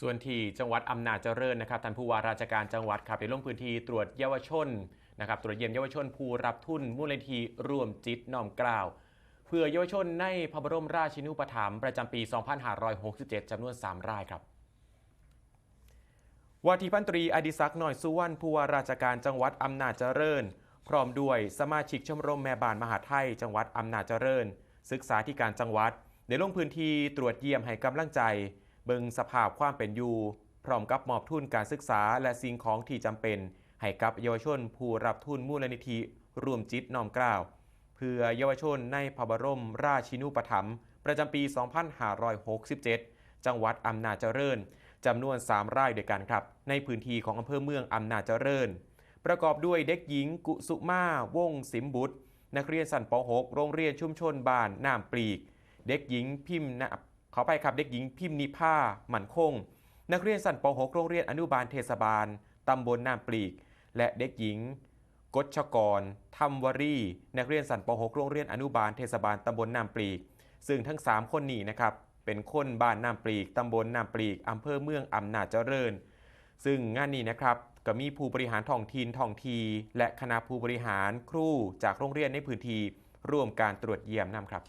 ส่วนที่จังหวัดอำนาจเจริญนะครับท่านผู้ว่าราชการจังหวัดครับได้ลงพื้นที่ตรวจเยาวชนนะครับตรวจเยี่ยมเยาวชนผู้รับทุนมูลนิธิรวมจิตน้อมกล่าว เพื่อเยาวชนในพระบรมราชินูปถัมภ์ประจำปี 2567จำนวน 3 รายครับวาทีพันตรีอดิศักดิ์หน่อยสุวรรณผู้ว่าราชการจังหวัดอำนาจเจริญ พร้อมด้วยสมาชิกชมรมแม่บ้านมหาไทย จังหวัดอำนาจเจริญ ศึกษาที่การจังหวัดได้ลงพื้นที่ตรวจเยี่ยมให้กำลังใจ เบิงสภาพความเป็นอยู่ พร้อมกับมอบทุนการศึกษาและสิ่งของที่จำเป็น ให้กับเยาวชนผู้รับทุนมูลนิธิรวมจิตน้อมเกล้าว เพื่อเยาวชนในพระบรมราชินูปถัมภ์ประจำปี 2567 จังหวัดอำนาจเจริญจำนวน3รายด้วยกันครับ ในพื้นที่ของอำเภอเมืองอำนาจเจริญ ประกอบด้วยเด็กหญิงกุสุมาวงสิมบุตร นักเรียนสันป .6 โรงเรียนชุมชนบ้านน้ำปลีก เด็กหญิงพิมพ์ ขอไปครับเด็กหญิงพิมพ์นิพาหมันคง นักเรียนสันป .6 โรงเรียนอนุบาลเทศบาล ตำบลน้ำปลีก และเด็กหญิงกฎชกรธรรมวรี นักเรียนสันป .6 โรงเรียนอนุบาลเทศบาลตำบลน้ำปลีก ซึ่งทั้ง 3 คนนี้นะครับเป็นคนบ้านน้ำปลีกตำบลน้ำปลีกอำเภอเมืองอำนาจเจริญ ซึ่งงานนี้นะครับก็มีผู้บริหารท้องถิ่นท้องที และคณะผู้บริหารครูจากโรงเรียนในพื้นที่ร่วมการตรวจเยี่ยมนำครับ